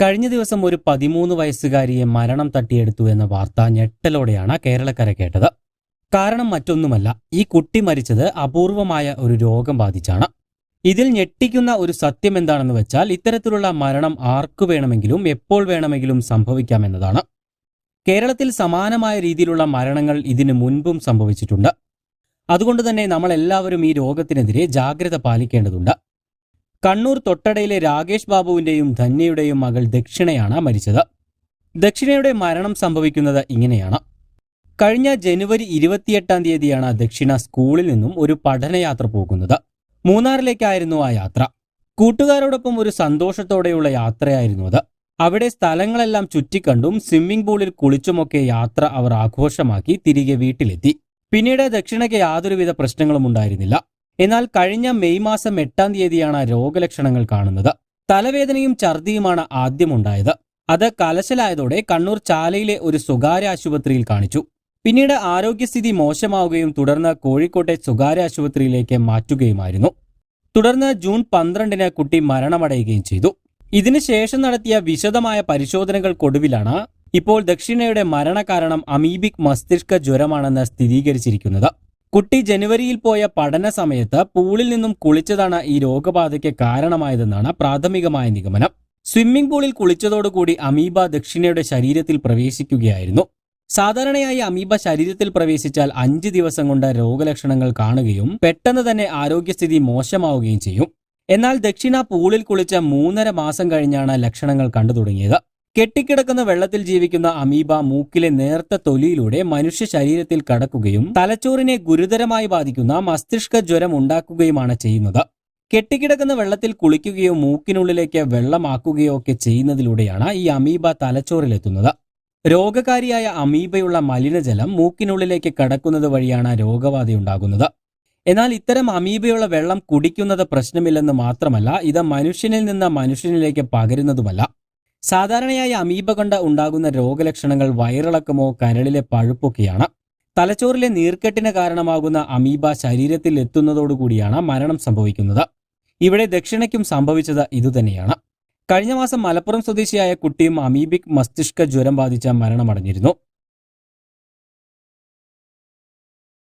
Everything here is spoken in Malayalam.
കഴിഞ്ഞ ദിവസം ഒരു പതിമൂന്ന് വയസ്സുകാരിയെ മരണം തട്ടിയെടുത്തു എന്ന വാർത്ത ഞെട്ടലോടെയാണ് കേരളക്കര കേട്ടത്. കാരണം മറ്റൊന്നുമല്ല ഈ കുട്ടി മരിച്ചത് അപൂർവമായ ഒരു രോഗം ബാധിച്ചാണ്. ഇതിൽ ഞെട്ടിക്കുന്ന ഒരു സത്യം എന്താണെന്ന് വെച്ചാൽ ഇത്തരത്തിലുള്ള മരണം ആർക്കു വേണമെങ്കിലും എപ്പോൾ വേണമെങ്കിലും സംഭവിക്കാം സംഭവിക്കാമെന്നതാണ് കേരളത്തിൽ സമാനമായ രീതിയിലുള്ള മരണങ്ങൾ ഇതിനു മുൻപും സംഭവിച്ചിട്ടുണ്ട്. അതുകൊണ്ട് തന്നെ നമ്മൾ എല്ലാവരും ഈ രോഗത്തിനെതിരെ ജാഗ്രത പാലിക്കേണ്ടതുണ്ട്. കണ്ണൂർ തൊട്ടടയിലെ രാകേഷ് ബാബുവിന്റെയും ധന്യയുടെയും മകൾ ദക്ഷിണയാണ് മരിച്ചത്. ദക്ഷിണയുടെ മരണം സംഭവിക്കുന്നത് ഇങ്ങനെയാണ്. കഴിഞ്ഞ ജനുവരി ഇരുപത്തിയെട്ടാം തീയതിയാണ് ദക്ഷിണ സ്കൂളിൽ നിന്നും ഒരു പഠനയാത്ര പോകുന്നത്. മൂന്നാറിലേക്കായിരുന്നു ആ യാത്ര. കൂട്ടുകാരോടൊപ്പം ഒരു സന്തോഷത്തോടെയുള്ള യാത്രയായിരുന്നു അത്. അവിടെ സ്ഥലങ്ങളെല്ലാം ചുറ്റിക്കണ്ടും സ്വിമ്മിംഗ് പൂളിൽ കുളിച്ചുമൊക്കെ യാത്ര അവർ ആഘോഷമാക്കി തിരികെ വീട്ടിലെത്തി. പിന്നീട് ദക്ഷിണയ്ക്ക് യാതൊരുവിധ പ്രശ്നങ്ങളും ഉണ്ടായിരുന്നില്ല. എന്നാൽ കഴിഞ്ഞ മെയ് മാസം എട്ടാം തീയതിയാണ് രോഗലക്ഷണങ്ങൾ കാണുന്നത്. തലവേദനയും ഛർദിയുമാണ് ആദ്യമുണ്ടായത്. അത് കലശലായതോടെ കണ്ണൂർ ചാലയിലെ ഒരു സ്വകാര്യ ആശുപത്രിയിൽ കാണിച്ചു. പിന്നീട് ആരോഗ്യസ്ഥിതി മോശമാവുകയും തുടർന്ന് കോഴിക്കോട്ടെ സ്വകാര്യ ആശുപത്രിയിലേക്ക് മാറ്റുകയുമായിരുന്നു. തുടർന്ന് ജൂൺ പന്ത്രണ്ടിന് കുട്ടി മരണമടയുകയും ചെയ്തു. ഇതിനുശേഷം നടത്തിയ വിശദമായ പരിശോധനകൾക്കൊടുവിലാണ് ഇപ്പോൾ ദക്ഷിണയുടെ മരണകാരണം അമീബിക് മസ്തിഷ്ക ജ്വരമാണെന്ന് സ്ഥിരീകരിച്ചിരിക്കുന്നത്. കുട്ടി ജനുവരിയിൽ പോയ പഠന സമയത്ത് പൂളിൽ നിന്നും കുളിച്ചതാണ് ഈ രോഗബാധയ്ക്ക് കാരണമായതെന്നാണ് പ്രാഥമികമായ നിഗമനം. സ്വിമ്മിംഗ് പൂളിൽ കുളിച്ചതോടുകൂടി അമീബ ദക്ഷിണയുടെ ശരീരത്തിൽ പ്രവേശിക്കുകയായിരുന്നു. സാധാരണയായി അമീബ ശരീരത്തിൽ പ്രവേശിച്ചാൽ അഞ്ച് ദിവസം കൊണ്ട് രോഗലക്ഷണങ്ങൾ കാണുകയും പെട്ടെന്ന് തന്നെ ആരോഗ്യസ്ഥിതി മോശമാവുകയും ചെയ്യും. എന്നാൽ ദക്ഷിണ പൂളിൽ കുളിച്ച മൂന്നര മാസം കഴിഞ്ഞാണ് ലക്ഷണങ്ങൾ കണ്ടു തുടങ്ങിയത്. കെട്ടിക്കിടക്കുന്ന വെള്ളത്തിൽ ജീവിക്കുന്ന അമീബ മൂക്കിലെ നേർത്ത തൊലിയിലൂടെ മനുഷ്യ ശരീരത്തിൽ കടക്കുകയും തലച്ചോറിനെ ഗുരുതരമായി ബാധിക്കുന്ന മസ്തിഷ്ക ജ്വരം ഉണ്ടാക്കുകയുമാണ് ചെയ്യുന്നത്. കെട്ടിക്കിടക്കുന്ന വെള്ളത്തിൽ കുളിക്കുകയോ മൂക്കിനുള്ളിലേക്ക് വെള്ളമാക്കുകയോ ഒക്കെ ചെയ്യുന്നതിലൂടെയാണ് ഈ അമീബ തലച്ചോറിലെത്തുന്നത്. രോഗകാരിയായ അമീബയുള്ള മലിനജലം മൂക്കിനുള്ളിലേക്ക് കടക്കുന്നത് വഴിയാണ് രോഗബാധയുണ്ടാകുന്നത് എന്നാൽ ഇത്തരം അമീബയുള്ള വെള്ളം കുടിക്കുന്നത് പ്രശ്നമില്ലെന്ന് മാത്രമല്ല ഇത് മനുഷ്യനിൽ നിന്ന് മനുഷ്യനിലേക്ക് പകരുന്നതുമല്ല. സാധാരണയായി അമീബ കൊണ്ട് ഉണ്ടാകുന്ന രോഗലക്ഷണങ്ങൾ വയറിളക്കമോ കരളിലെ പഴുപ്പൊക്കെയാണ്. തലച്ചോറിലെ നീർക്കെട്ടിന് കാരണമാകുന്ന അമീബ ശരീരത്തിൽ എത്തുന്നതോടുകൂടിയാണ് മരണം സംഭവിക്കുന്നത്. ഇവിടെ ദക്ഷിണയ്ക്കും സംഭവിച്ചത് ഇതുതന്നെയാണ്. കഴിഞ്ഞ മാസം മലപ്പുറം സ്വദേശിയായ കുട്ടിയും അമീബിക് മസ്തിഷ്ക ജ്വരം ബാധിച്ച മരണമടഞ്ഞിരുന്നു.